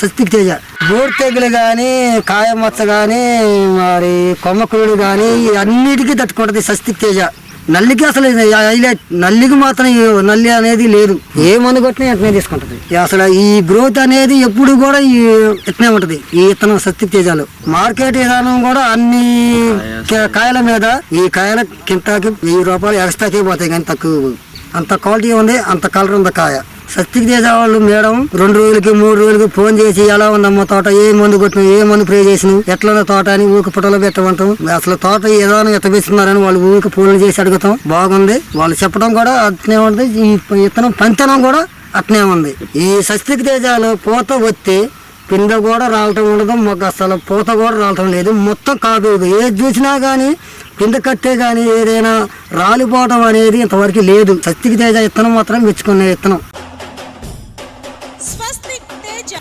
స్వస్తిక్ Teja bore తెగులు కానీ కాయ మచ్చ కానీ మరి కొమ్మకురుడు కానీ అన్నిటికీ తట్టుకుంటుంది స్వస్తిక్ తేజ నల్లికి అసలు హైలైట్ నల్లికి మాత్రం నల్లి అనేది లేదు. ఏ మందు కొట్టినా ఎట్నే తీసుకుంటది. అసలు ఈ గ్రోత్ అనేది ఎప్పుడు కూడా ఈ ఎట్నే ఉంటది. ఈ ఇతను స్వస్తిక్ తేజాలు మార్కెట్ విధానం కూడా అన్ని కాయల మీద ఈ కాయల కింటాకి వెయ్యి రూపాయలు ఎక్స్ట్రాకే పోతాయి కానీ తక్కువ. అంత క్వాలిటీ ఉంది అంత కలర్ ఉంది కాయ. శక్తికి చేసే వాళ్ళు మేడం. రెండు రోజులకి మూడు రోజులకి ఫోన్ చేసి ఎలా ఉందమ్మా తోట ఏ మందు కొట్టిన ఏ మందు ప్రే చేసిన ఎట్లా తోట అని ఊరికి పుట్టలో పెట్టమంటాం. అసలు తోట ఏదైనా ఎట్ట వాళ్ళు ఊరికి ఫోన్లు చేసి అడుగుతాం. బాగుంది. వాళ్ళు చెప్పడం కూడా అట్నే ఉంది. ఈ ఇతనం పంతనం కూడా అట్నే ఉంది. ఈ సస్తికి తేజాలు పూత వస్తే పిండ కూడా రావటం ఉండదు. మాకు అసలు పూత కూడా రావటం లేదు. మొత్తం కాదు ఏది చూసినా కానీ పిండ కట్టే కానీ ఏదైనా రాలిపోవటం అనేది ఇంతవరకు లేదు. సత్తికి తేజ ఇత్తనం మాత్రం మెచ్చుకునే ఇత్తనం. స్వస్తిక్ తేజ